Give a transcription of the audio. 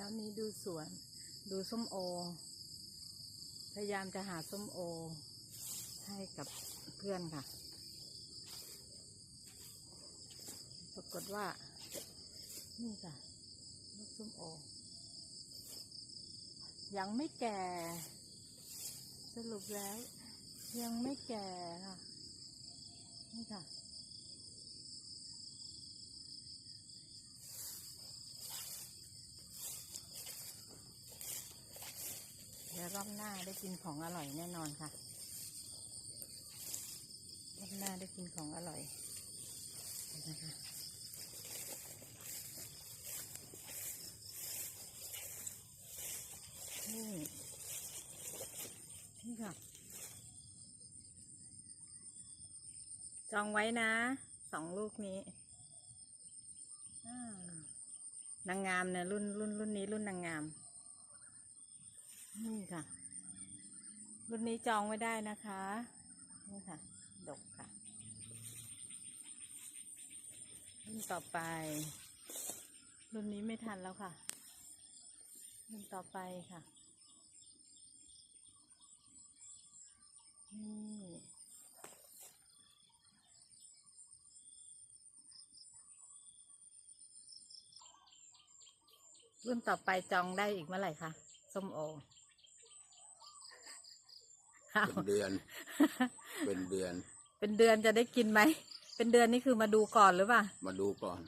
ช้านี้ดูสวน ดูส้มโอ พยายามจะหาส้มโอ ให้กับเพื่อนค่ะ ปรากฏว่า นี่ค่ะลูกส้มโอ ยังไม่แก่ สรุปแล้ว ยังไม่แก่ค่ะ นี่ค่ะ เดี๋ยว รอบหน้าได้กินของอร่อยแน่นอนค่ะ รอบหน้าได้กินของอร่อยนะคะนี่นี่ค่ะ จองไว้นะ สองลูกนี้นางงามเนี่ยรุ่นรุ่นรุ่นนี้รุ่นนาง นี่ค่ะ รุ่นนี้จองไว้ได้นะคะ นี่ค่ะ ดกค่ะ รุ่นต่อไป รุ่นนี้ไม่ทันแล้วค่ะ รุ่นต่อไปค่ะ นี่รุ่นต่อไปจองได้อีกเมื่อไหร่คะส้มโออ้าว เป็นเดือน เป็นเดือน เป็นเดือนจะได้กินไหม เป็นเดือนนี่คือมาดูก่อนหรือเปล่า มาดูก่อน